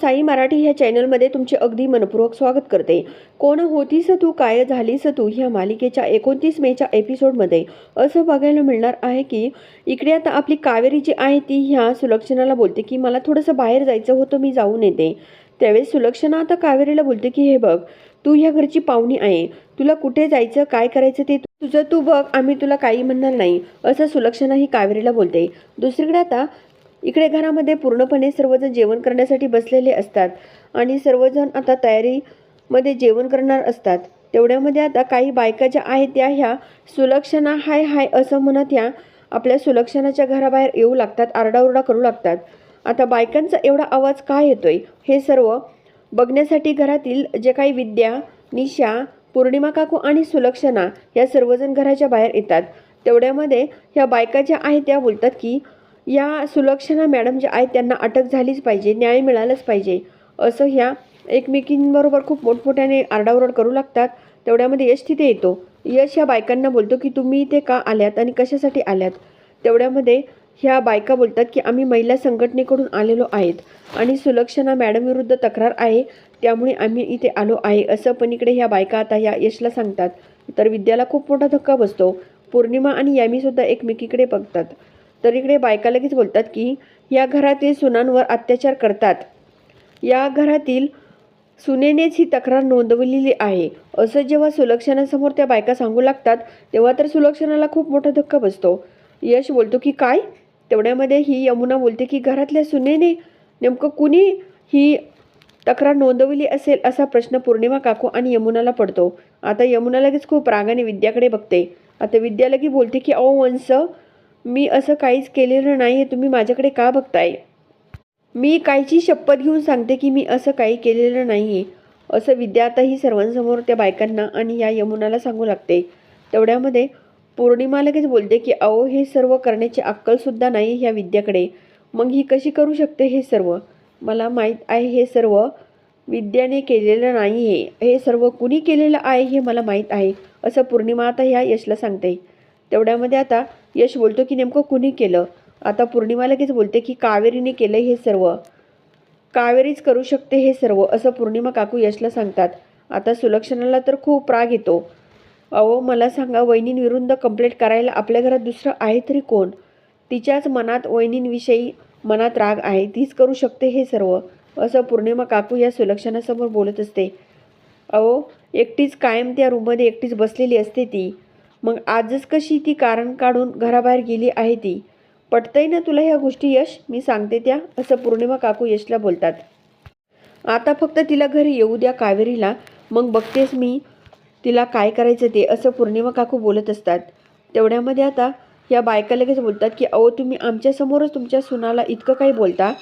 साई मराठी ह्या चॅनलमध्ये तुमचे अगदी मनपूर्वक स्वागत करते. कोण होतीस तू काय झालीस तू ह्या मालिकेच्या एकोणतीस मेच्या एपिसोडमध्ये? असं बघायला मिळणार आहे की इकडे आता आपली कावेरी जी आहे ती ह्या सुलक्षणाला बोलते की मला थोडंसं बाहेर जायचं होतं मी जाऊन येते. त्यावेळेस सुलक्षणा आता कावेरीला बोलते की हे बघ तू ह्या घरची पाहुणी आहे. तुला कुठे जायचं काय करायचं ते तुझं तू बघ आम्ही तुला काही म्हणणार नाही. असं सुलक्षणा ही कावेरीला बोलते. दुसरीकडे आता इकडे घरामध्ये पूर्णपणे सर्वजण जेवण करण्यासाठी बसलेले असतात आणि सर्वजण आता तयारीमध्ये जेवण करणार असतात. तेवढ्यामध्ये आता काही बायका ज्या आहेत त्या ह्या सुलक्षणा हाय हाय असं म्हणत ह्या आपल्या सुलक्षणाच्या घराबाहेर येऊ लागतात आरडाओरडा करू लागतात. आता बायकांचा एवढा आवाज काय येतोय? हे सर्व बघण्यासाठी घरातील जे काही विद्या निशा पौर्णिमा काकू आणि सुलक्षणा या सर्वजण घराच्या बाहेर येतात. तेवढ्यामध्ये ह्या बायका ज्या आहेत त्या बोलतात की या सुलक्षणा मॅडम ज्या आहेत त्यांना अटक झालीच पाहिजे न्याय मिळालाच पाहिजे. असं ह्या एकमेकींबरोबर खूप मोठमोठ्याने आरडाओरड करू लागतात तेवढ्यामध्ये यश तिथे येतो. यश ह्या बायकांना बोलतो की तुम्ही इथे का आल्यात आणि कशासाठी आल्यात? तेवढ्यामध्ये ह्या बायका बोलतात की आम्ही महिला संघटनेकडून आलेलो आहेत आणि सुलक्षणा मॅडम विरुद्ध तक्रार आहे त्यामुळे आम्ही इथे आलो आहे. असं पण इकडे ह्या बायका आता ह्या यशला सांगतात. तर विद्याला खूप मोठा धक्का बसतो. पौर्णिमा आणि यामीसुद्धा एकमेकीकडे बघतात. तर इकडे बायका लगेच बोलतात की या घरातील सुनांवर अत्याचार करतात. या घरातील सुनेनेच ही तक्रार नोंदवलेली आहे. असं जेव्हा सुलक्षणासमोर त्या बायका सांगू लागतात तेव्हा तर सुलक्षणाला खूप मोठा धक्का बसतो. यश बोलतो की काय? तेवढ्यामध्ये ही यमुना बोलते की घरातल्या सुनेने नेमकं कुणी ही तक्रार नोंदवली असेल असा प्रश्न पौर्णिमा काकू आणि यमुनाला पडतो. आता यमुना लगेच खूप रागाने विद्याकडे बघते. आता विद्या लगी बोलते की अहो वंस मी असं काहीच केलेलं नाही आहे तुम्ही माझ्याकडे का बघताय? मी काहीची शपथ घेऊन सांगते की मी असं काही केलेलं नाही आहे असं विद्या आताही सर्वांसमोर त्या बायकांना आणि या यमुनाला सांगू लागते. तेवढ्यामध्ये पौर्णिमा लगेच बोलते की अहो हे सर्व करण्याची अक्कलसुद्धा नाही ह्या विद्याकडे. मग ही कशी करू शकते हे सर्व? मला माहीत आहे हे सर्व विद्याने केलेलं नाही आहे हे सर्व कुणी केलेलं आहे हे मला माहीत आहे असं पौर्णिमा आता ह्या यशला सांगते. तेवढ्यामध्ये आता यश बोलतो की नेमकं कुणी केलं? आता पौर्णिमा लगेच बोलते की कावेरीने केलं हे सर्व. कावेरीच करू शकते हे सर्व असं पौर्णिमा काकू यशला सांगतात. आता सुलक्षणाला तर खूप राग येतो. अहो मला सांगा वहिनींविरुद्ध कंप्लेंट करायला आपल्या घरात दुसरं आहे तरी कोण? तिच्याच मनात वहिनींविषयी मनात राग आहे तीच करू शकते हे सर्व असं पौर्णिमा काकू या सुलक्षणासमोर बोलत असते. अहो एकटीच कायम त्या रूममध्ये एकटीच बसलेली असते ती. मग आजच कशी ती कारण काढून घराबाहेर गेली आहे ती? पटतंय ना तुला ह्या गोष्टी यश? मी सांगते त्या असं पौर्णिमा काकू यशला बोलतात. आता फक्त तिला घरी येऊ द्या कावेरीला मग बघतेस मी तिला काय करायचं ते असं पौर्णिमा काकू बोलत असतात. तेवढ्यामध्ये आता या बायका लगेच बोलतात की अहो तुम्ही आमच्यासमोरच तुमच्या सुनाला इतकं काही बोलता?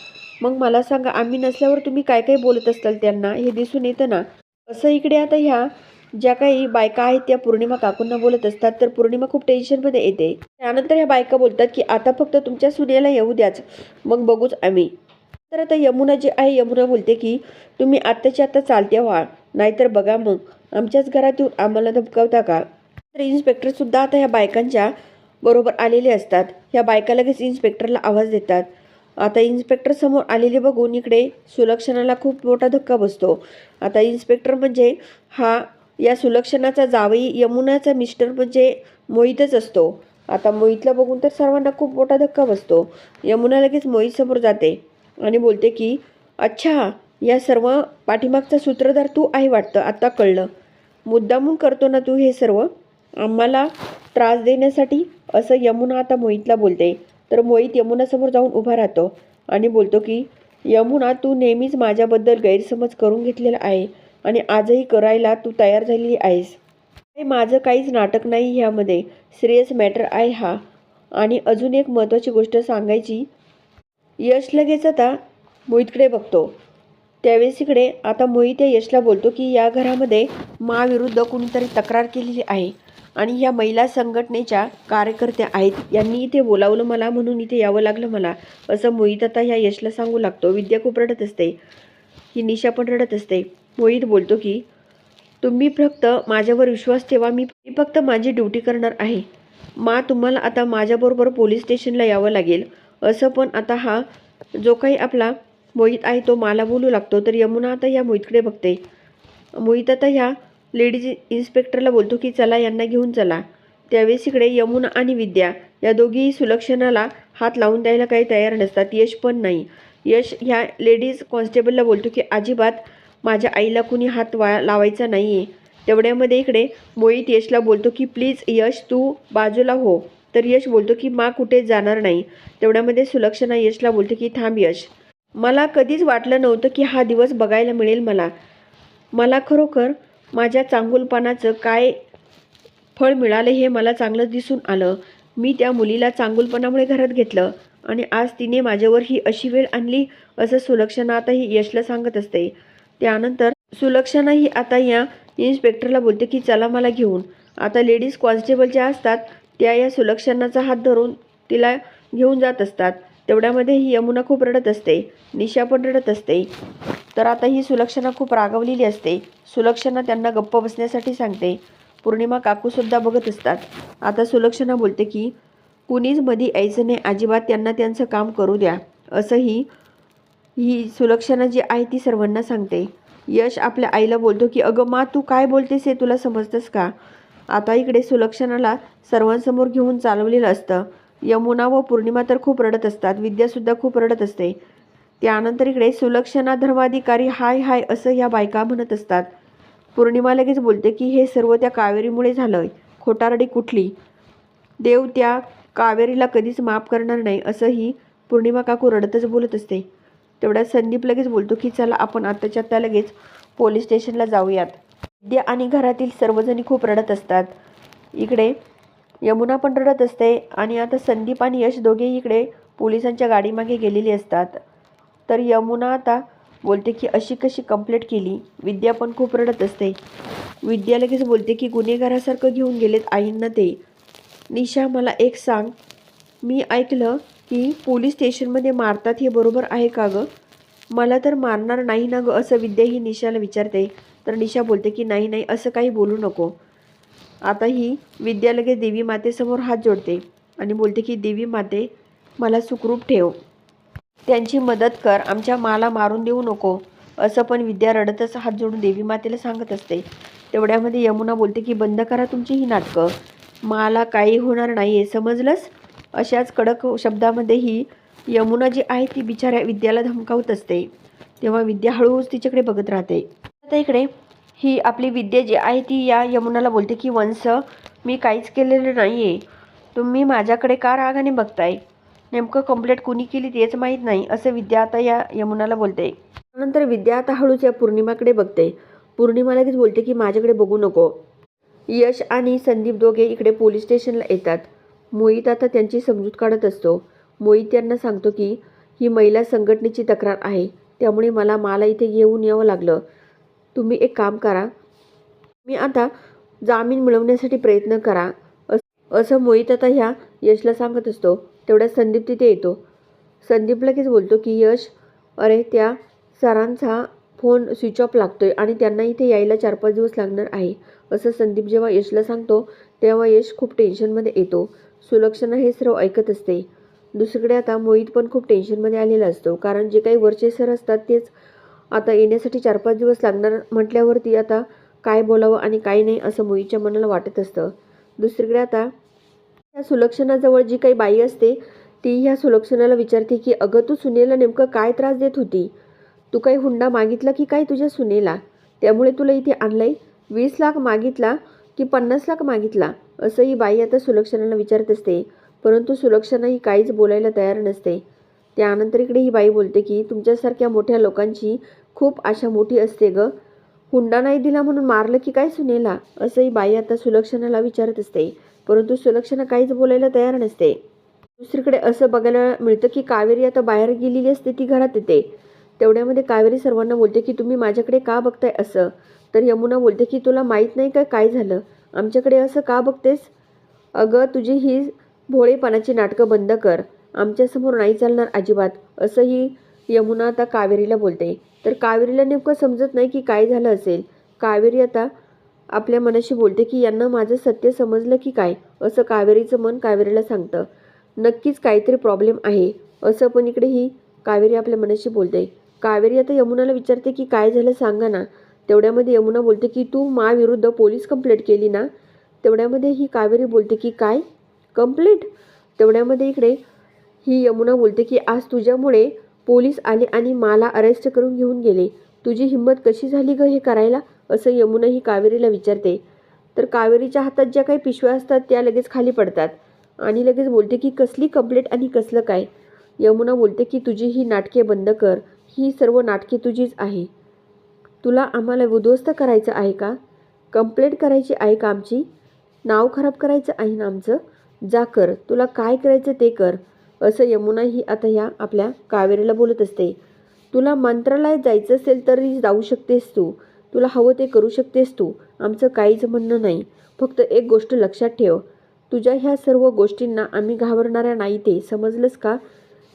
मग मला सांगा आम्ही नसल्यावर तुम्ही काय काय बोलत असताल त्यांना? हे दिसून येतं ना? असं इकडे आता ह्या ज्या काही बायका आहेत त्या पौर्णिमा काकूंना बोलत असतात तर पौर्णिमा खूप टेन्शनमध्ये येते. त्यानंतर ह्या बायका बोलतात की आता फक्त तुमच्या सुनेला येऊ द्याच मग बघूच आम्ही. तर आता यमुना जी आहे यमुना बोलते की तुम्ही आत्ताच्या आत्ता चालत्या व्हा नाहीतर बघा मग आमच्याच घरात येऊन आम्हाला धमकावता का? तर इन्स्पेक्टरसुद्धा आता ह्या बायकांच्या बरोबर आलेले असतात. ह्या बायका लगेच इन्स्पेक्टरला आवाज देतात. आता इन्स्पेक्टर समोर आलेले बघून इकडे सुलक्षणाला खूप मोठा धक्का बसतो. आता इन्स्पेक्टर म्हणजे हा या सुलक्षणाचा जावई यमुनाचा मिस्टर म्हणजे मोहितच असतो. आता मोहितला बघून तर सर्वांना खूप मोठा धक्का बसतो. यमुना लगेच मोहितसमोर जाते आणि बोलते की अच्छा या सर्व पाठीमागचा सूत्रधार तू आहे वाटतं आत्ता कळलं. मुद्दामून करतो ना तू हे सर्व? आम्हाला त्रास देण्यासाठी? असं यमुना आता मोहितला बोलते. तर मोहित यमुनासमोर जाऊन उभा राहतो आणि बोलतो की यमुना तू नेहमीच माझ्याबद्दल गैरसमज करून घेतलेला आहे. आणि आजही करायला तू तयार झालेली आहेस. हे माझं काहीच नाटक नाही ह्यामध्ये. सिरियस मॅटर आहे हा. आणि अजून एक महत्त्वाची गोष्ट सांगायची. यश लगेच आता मोहितकडे बघतो. त्यावेळेस इकडे आता मोहित या यशला बोलतो की या घरामध्ये माविरुद्ध कुणीतरी तक्रार केलेली आहे. आणि या महिला संघटनेच्या कार्यकर्त्या आहेत. यांनी इथे बोलावलं मला म्हणून इथे यावं लागलं मला. असं मोहित आता ह्या यशला सांगू लागतो. विद्या खूप रडत असते. ही निशा पण रडत असते. मोहित बोलतो की तुम्ही फक्त माझ्यावर विश्वास ठेवा मी फक्त माझी ड्युटी करणार आहे. मा तुम्हाला आता माझ्याबरोबर पोलीस स्टेशनला यावं लागेल. असं पण आता हा जो काही आपला मोहित आहे तो मला बोलू लागतो. तर यमुना आता ह्या मोहितकडे बघते. मोहित आता ह्या लेडीज इन्स्पेक्टरला बोलतो की चला यांना घेऊन चला. त्यावेळेस इकडे यमुना आणि विद्या या दोघीही सुलक्षणाला हात लावून द्यायला काही तयार नसतात. यश पण नाही. यश ह्या लेडीज कॉन्स्टेबलला बोलतो की अजिबात माझ्या आईला कुणी हात वा लावायचा नाही आहे तेवढ्यामध्ये इकडे मोहित यशला बोलतो की प्लीज यश तू बाजूला हो. तर यश बोलतो की मा कुठे जाणार नाही. तेवढ्यामध्ये सुलक्षणा यशला बोलते की थांब यश. मला कधीच वाटलं नव्हतं की हा दिवस बघायला मिळेल मला. मला खरोखर माझ्या चांगुलपणाचं काय फळ मिळालं हे मला चांगलंच दिसून आलं. मी त्या मुलीला चांगुलपणामुळे घरात घेतलं आणि आज तिने माझ्यावर ही अशी वेळ आणली असं सुलक्षणा आता ही यशला सांगत असते. त्यानंतर सुलक्षणा ही आता या इन्स्पेक्टरला बोलते की चला मला घेऊन. आता लेडीज कॉन्स्टेबल ज्या असतात त्या या सुलक्षणाचा हात धरून तिला घेऊन जात असतात. तेवढ्यामध्ये ही यमुना खूप रडत असते निशा पण रडत असते. तर आता ही सुलक्षणा खूप रागवलेली असते. सुलक्षणा त्यांना गप्प बसण्यासाठी सांगते. पौर्णिमा काकूसुद्धा बघत असतात. आता सुलक्षणा बोलते की कुणीच मधी यायचं नाही. अजिबात त्यांना त्यांचं काम करू द्या. असंही ही सुलक्षणा जी आहे ती सर्वांना सांगते. यश आपल्या आईला बोलतो की अगं मा तू काय बोलतेस हे तुला समजतंस का? आता इकडे सुलक्षणाला सर्वांसमोर घेऊन चालवलेलं असतं. यमुना व पौर्णिमा तर खूप रडत असतात. विद्यासुद्धा खूप रडत असते. त्यानंतर इकडे सुलक्षणा धर्माधिकारी हाय हाय असं ह्या बायका म्हणत असतात. पौर्णिमा लगेच बोलते की हे सर्व त्या कावेरीमुळे झालं खोटारडी कुठली? देव त्या कावेरीला कधीच माफ करणार नाही असंही पौर्णिमा काकू रडतच बोलत असते. तेवढ्या संदीप लगेच बोलतो की चला आपण आत्ताच्या आत्ता लगेच पोलीस स्टेशनला जाऊयात. विद्या आणि घरातील सर्वजणी खूप रडत असतात. इकडे यमुना पण रडत असते आणि आता संदीप आणि यश दोघेही इकडे पोलिसांच्या गाडीमागे गेलेली असतात. तर यमुना आता बोलते की अशी कशी कंप्लेंट केली? विद्या पण खूप रडत असते. विद्या लगेच बोलते की गुन्हेगारासारखं घेऊन गेलेत आईंना ते. निशा मला एक सांग. मी ऐकलं की पोलीस स्टेशनमध्ये मारतात हे बरोबर आहे का गं? मला तर मारणार नाही ना गं असं विद्या ही निशाला विचारते. तर निशा बोलते की नाही नाही असं काही बोलू नको. आता ही विद्या लगेच देवी मातेसमोर हात जोडते आणि बोलते की देवी माते मला सुखरूप ठेव. त्यांची मदत कर. आमच्या माला मारून देऊ नको. असं पण विद्या रडतच हात जोडून देवी मातेला सांगत असते. तेवढ्यामध्ये यमुना बोलते की बंद करा तुमची ही नाटकं. मला काही होणार नाही आहे समजलंस? अशाच कडक शब्दामध्ये ही यमुना जी आहे ती बिचाऱ्या विद्याला धमकावत असते. तेव्हा विद्या हळूहळू तिच्याकडे बघत राहते. आता इकडे ही आपली विद्या जी आहे ती या यमुनाला बोलते की वंश मी काहीच केलेलं नाही आहे तुम्ही माझ्याकडे का रागाने बघताय? नेमकं कंप्लेंट कुणी केली तेच माहीत नाही असं विद्या आता या यमुनाला बोलते. नंतर विद्या आता हळूच या पौर्णिमाकडे बघते. पौर्णिमा लगेच बोलते की माझ्याकडे बघू नको. यश आणि संदीप दोघे इकडे पोलीस स्टेशनला येतात. मोहित आता त्यांची समजूत काढत असतो. मोहित यांना सांगतो की ही महिला संघटनेची तक्रार आहे. त्यामुळे मला मला इथे घेऊन यावं लागलं. तुम्ही एक काम करा. मी आता जामीन मिळवण्यासाठी प्रयत्न करा. अस असं मोहित आता ह्या यशला सांगत असतो. तेवढ्या संदीप तिथे येतो. संदीप लगेच बोलतो की यश अरे त्या सरांचा फोन स्विच ऑफ लागतो आहे आणि त्यांना इथे यायला चार पाच दिवस लागणार आहे. असं संदीप जेव्हा यशला सांगतो तेव्हा यश खूप टेन्शनमध्ये येतो. सुलक्षणा हे सर्व ऐकत असते. दुसरीकडे आता मोहित पण खूप टेन्शनमध्ये आलेला असतो. कारण जे काही वरचे सर असतात तेच आता येण्यासाठी चार पाच दिवस लागणार म्हटल्यावरती आता काय बोलावं आणि काय नाही असं मोहितच्या मनाला वाटत असतं. दुसरीकडे आता त्या सुलक्षणाजवळ जी काही बाई असते ती ह्या सुलक्षणाला विचारते की अगं तू सुनेला नेमकं काय त्रास देत होती? तू काही हुंडा मागितला की काय तुझ्या सुनेला? त्यामुळे तुला इथे आणलंय? वीस लाख मागितला की पन्नास लाख मागितला असंही बाई आता सुलक्षणाला विचारत असते. परंतु सुलक्षणा ही काहीच बोलायला तयार नसते. त्यानंतर इकडे ही बाई बोलते की तुमच्यासारख्या मोठ्या लोकांची खूप आशा मोठी असते ग. हुंडा नाही दिला म्हणून मारलं की काय सुनेला? असंही बाई आता सुलक्षणाला विचारत असते. परंतु सुलक्षणा काहीच बोलायला तयार नसते. दुसरीकडे असं बघायला मिळतं की कावेरी आता बाहेर गेलेली असते ती घरात येते. तेवढ्यामध्ये कावेरी सर्वांना बोलते की तुम्ही माझ्याकडे का बघताय असं? तर यमुना बोलते की तुला माहीत नाही का काय झालं? आमच्याकडे असं का बघतेस? अगं तुझी ही भोळेपणाची नाटकं बंद कर. आमच्यासमोर नाही चालणार अजिबात. असंही यमुना आता कावेरीला बोलते. तर कावेरीला नेमकं समजत नाही की काय झालं असेल. कावेरी आता आपल्या मनाशी बोलते की यांना माझं सत्य समजलं की काय? असं कावेरीचं मन कावेरीला सांगतं. नक्कीच काहीतरी प्रॉब्लेम आहे. असं पण इकडे ही कावेरी आपल्या मनाशी बोलते. कावेरी आता यमुनाला विचारते की काय झालं? सांगा ना. तेवढ्यामध्ये यमुना बोलते की तू माविरुद्ध पोलीस कंप्लेंट केली ना? तेवढ्यामध्ये ही कावेरी बोलते की काय? कंप्लेंट तेवढ्यामध्ये इकडे ही यमुना बोलते की आज तुझ्यामुळे पोलीस आले आणि मला अरेस्ट करून घेऊन गेले. तुझी हिंमत कशी झाली ग हे करायला? असं यमुना ही कावेरीला विचारते. तर कावेरीच्या हातात ज्या काही पिशव्या असतात त्या लगेच खाली पडतात आणि लगेच बोलते की कसली कंप्लेंट आणि कसलं काय? यमुना बोलते की तुझी ही नाटके बंद कर. ही सर्व नाटके तुझीच आहे. तुला आम्हाला उद्ध्वस्त करायचं आहे का? कंप्लेंट करायची आहे का आमची? नाव खराब करायचं आहे ना आमचं? जा कर तुला काय करायचं ते कर. असं यमुना ही आता ह्या आपल्या कावेरीला बोलत असते. तुला मंत्रालयात जायचं असेल तरी जाऊ शकतेस तू. तुला हवं ते करू शकतेस तू. आमचं काहीच म्हणणं नाही. फक्त एक गोष्ट लक्षात ठेव. तुझ्या ह्या सर्व गोष्टींना आम्ही घाबरणाऱ्या नाही ते. समजलंस का?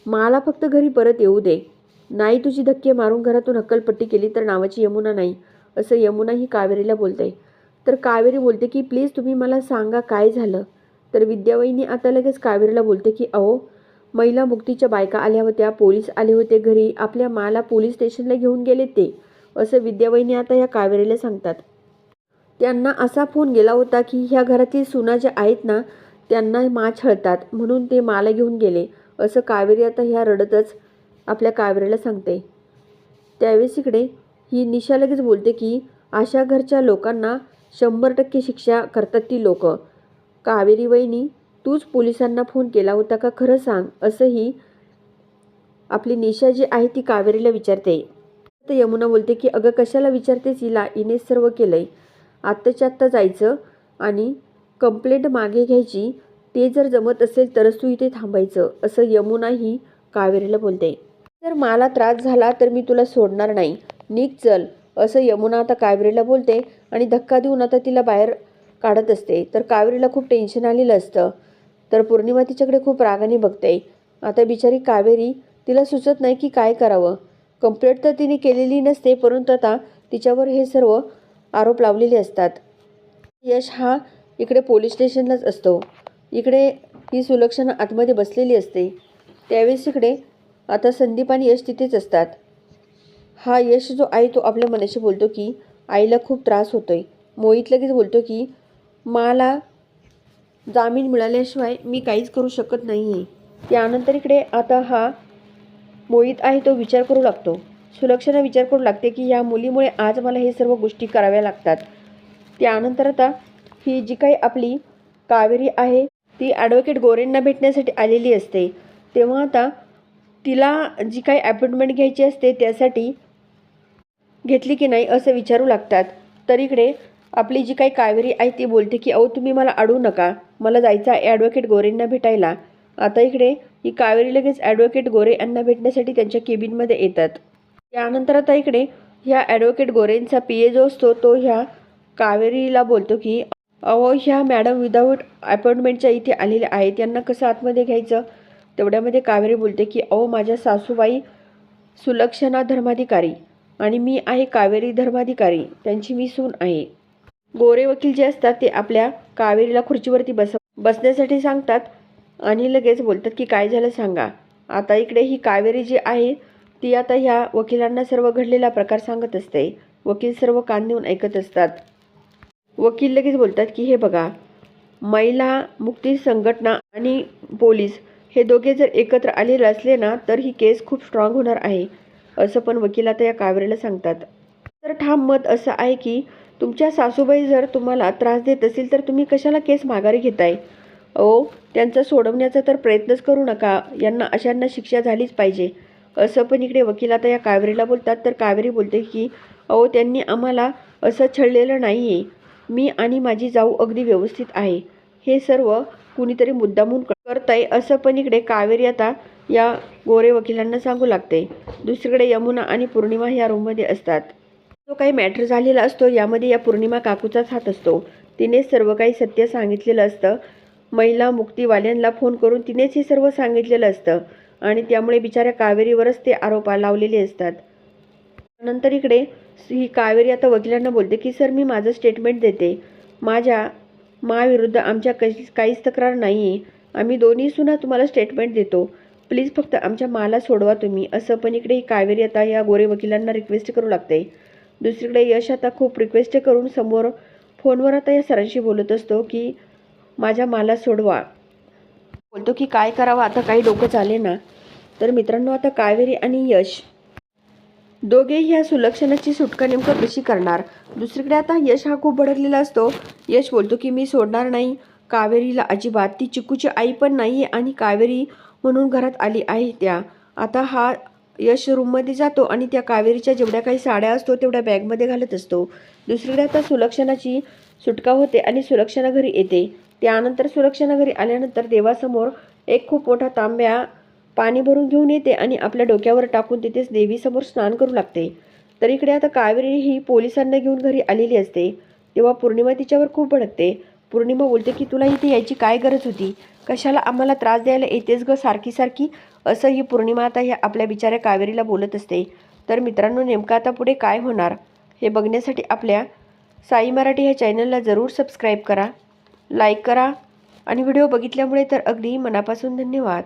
मला फक्त घरी परत येऊ दे. नाही तुझी धक्के मारून घरातून हक्कलपट्टी केली तर नावाची यमुना नाही असं यमुना ही कावेरीला बोलते. तर कावेरी बोलते की प्लीज तुम्ही मला सांगा काय झालं? तर विद्यावहिनी आता लगेच कावेरीला बोलते की अहो महिला मुक्तीच्या बायका आल्या होत्या पोलीस आले होते घरी आपल्या माला पोलीस स्टेशनला घेऊन गेले ते असं विद्यावहिनी आता या कावेरीला सांगतात. त्यांना असा फोन गेला होता की ह्या घरातील सुना ज्या आहेत ना त्यांना मा छळतात म्हणून ते माला घेऊन गेले असं कावेरी आता ह्या रडतच आपल्या कावेरीला सांगते. त्यावेळेस इकडे ही निशा लगेच बोलते की अशा घरच्या लोकांना शंभर टक्के शिक्षा करतात ती लोक. कावेरी वहिनी तूच पोलिसांना फोन केला होता का खरं सांग असंही आपली निशा जी आहे ती कावेरीला विचारते. तर यमुना बोलते की अगं कशाला विचारतेस हिला? इने सर्व केलंय. आत्ताच्या आत्ता जायचं आणि कंप्लेंट मागे घ्यायची. ते जर जमत असेल तरच तू इथे थांबायचं असं यमुना ही कावेरीला बोलते. जर मला त्रास झाला तर मी तुला सोडणार नाही. निघ चल. असं यमुना आता कावेरीला बोलते आणि धक्का देऊन आता तिला बाहेर काढत असते. तर कावेरीला खूप टेन्शन आलेलं असतं. तर पौर्णिमा तिच्याकडे खूप रागाने बघते. आता बिचारी कावेरी तिला सुचत नाही की काय करावं. कंप्लेंट तर तिने केलेली नसते परंतु आता तिच्यावर हे सर्व आरोप लावलेले असतात. यश हा इकडे पोलीस स्टेशनलाच असतो. इकडे ही सुलक्षणा आतमध्ये बसलेली असते. त्यावेळेस इकडे आता संदीप आणि यश तिथेच असतात. हा यश जो आहे तो आपल्या मनाशी बोलतो की आईला खूप त्रास होतो आहे मोहित लगेच बोलतो की मला जामीन मिळाल्याशिवाय मी काहीच करू शकत नाही आहे त्यानंतर इकडे आता हा मोहित आहे तो विचार करू लागतो. सुलक्षणा विचार करू लागते की या मुलीमुळे आज मला हे सर्व गोष्टी कराव्या लागतात. त्यानंतर आता ही जी काही आपली कावेरी आहे ती ॲडव्होकेट गोरेंना भेटण्यासाठी आलेली असते. तेव्हा आता तिला जी काही अपॉइंटमेंट घ्यायची असते त्यासाठी घेतली की नाही असं विचारू लागतात. तर इकडे आपली जी काही कावेरी आहे ती बोलते की अहो तुम्ही मला अडवू नका. मला जायचं आहे ॲडव्होकेट गोरेंना भेटायला. आता इकडे ही कावेरी लगेच ॲडव्होकेट गोरे यांना भेटण्यासाठी त्यांच्या केबिनमध्ये येतात. त्यानंतर आता इकडे ह्या ॲडव्होकेट गोरेंचा पी ए जो असतो तो ह्या कावेरीला बोलतो की अहो ह्या मॅडम विदाऊट अपॉइंटमेंटच्या इथे आलेल्या आहेत. यांना कसं आतमध्ये घ्यायचं? तेवढ्यामध्ये कावेरी बोलते की अहो माझ्या सासूबाई सुलक्षणा धर्माधिकारी आणि मी आहे कावेरी धर्माधिकारी. त्यांची मी सून आहे. गोरे वकील जे असतात ते आपल्या कावेरीला खुर्चीवरती बस बसण्यासाठी सांगतात आणि लगेच बोलतात की काय झालं सांगा. आता इकडे ही कावेरी जी आहे ती आता ह्या वकिलांना सर्व घडलेला प्रकार सांगत असते. वकील सर्व कान देऊन ऐकत असतात. वकील लगेच बोलतात की हे बघा महिला मुक्ती संघटना आणि पोलीस हे दोघे जर एकत्र आलेले असले ना तर ही केस खूप स्ट्रॉंग होणार आहे असं पण वकील आता या कावेरीला सांगतात. तर ठाम मत असं आहे की तुमच्या सासूबाई जर तुम्हाला त्रास देत असेल तर तुम्ही कशाला केस माघारी घेताय? अहो त्यांचा सोडवण्याचा तर प्रयत्नच करू नका यांना अशांना शिक्षा झालीच पाहिजे असं पण इकडे वकील आता या कावेरीला बोलतात. तर कावेरी बोलते की अहो त्यांनी आम्हाला असं छळलेलं नाही आहे मी आणि माझी जाऊ अगदी व्यवस्थित आहे. हे सर्व कुणीतरी मुद्दामून करताय असं पण इकडे कावेरी आता या गोरे वकिलांना सांगू लागते. दुसरीकडे यमुना आणि पौर्णिमा या रूममध्ये असतात. जो काही मॅटर झालेला असतो यामध्ये या पौर्णिमा काकूचाच हात असतो. तिने सर्व काही सत्य सांगितलेलं असतं. महिला मुक्तीवाल्यांना फोन करून तिनेच हे सर्व सांगितलेलं असतं. आणि त्यामुळे बिचाऱ्या कावेरीवरच ते आरोप लावलेले असतात. नंतर इकडे ही कावेरी आता वकिलांना बोलते की सर मी माझं स्टेटमेंट देते. माझ्या माविरुद्ध आमच्या कशी काहीच तक्रार नाही. आहे आम्ही दोन्ही सुना तुम्हाला स्टेटमेंट देतो. प्लीज फक्त आमच्या माला सोडवा तुम्ही. असं पण इकडे कावेरी आता या गोरे वकिलांना रिक्वेस्ट करू लागते. दुसरीकडे यश आता खूप रिक्वेस्ट करून समोर फोनवर आता या सरांशी बोलत असतो की माझ्या माला सोडवा. बोलतो की काय करावं? आता काही डोकं चाले ना तर मित्रांनो आता कावेरी आणि यश दोघे ह्या सुलक्षणाची सुटका नेमकं कशी करणार? दुसरीकडे आता यश हा खूप भडकलेला असतो. यश बोलतो की मी सोडणार नाही. कावेरीला अजिबात ती चिकूची आई पण नाही आहे आणि कावेरी म्हणून घरात आली आहे त्या. आता हा यश रूममध्ये जातो आणि त्या कावेरीच्या जेवढ्या काही साड्या असतो तेवढ्या बॅगमध्ये घालत असतो. दुसरीकडे आता सुलक्षणाची सुटका होते आणि सुलक्षणा घरी येते. त्यानंतर सुलक्षणा घरी आल्यानंतर देवासमोर एक खूप मोठा तांब्या पाणी भरून घेऊन येते आणि आपल्या डोक्यावर टाकून तिथेच देवीसमोर स्नान करू लागते. तर इकडे आता कावेरी ही पोलिसांना घेऊन घरी आलेली असते. तेव्हा पौर्णिमा तिच्यावर खूप भडकते. पौर्णिमा बोलते की तुला इथे यायची काय गरज होती? कशाला आम्हाला त्रास द्यायला येतेच ग सारखी सारखी असं ही पौर्णिमा आता ह्या आपल्या बिचाऱ्या कावेरीला बोलत असते. तर मित्रांनो नेमकं आता पुढे काय होणार? हे बघण्यासाठी आपल्या साई मराठी ह्या चॅनलला जरूर सबस्क्राईब करा लाईक करा आणि व्हिडिओ बघितल्यामुळे तर अगदी मनापासून धन्यवाद.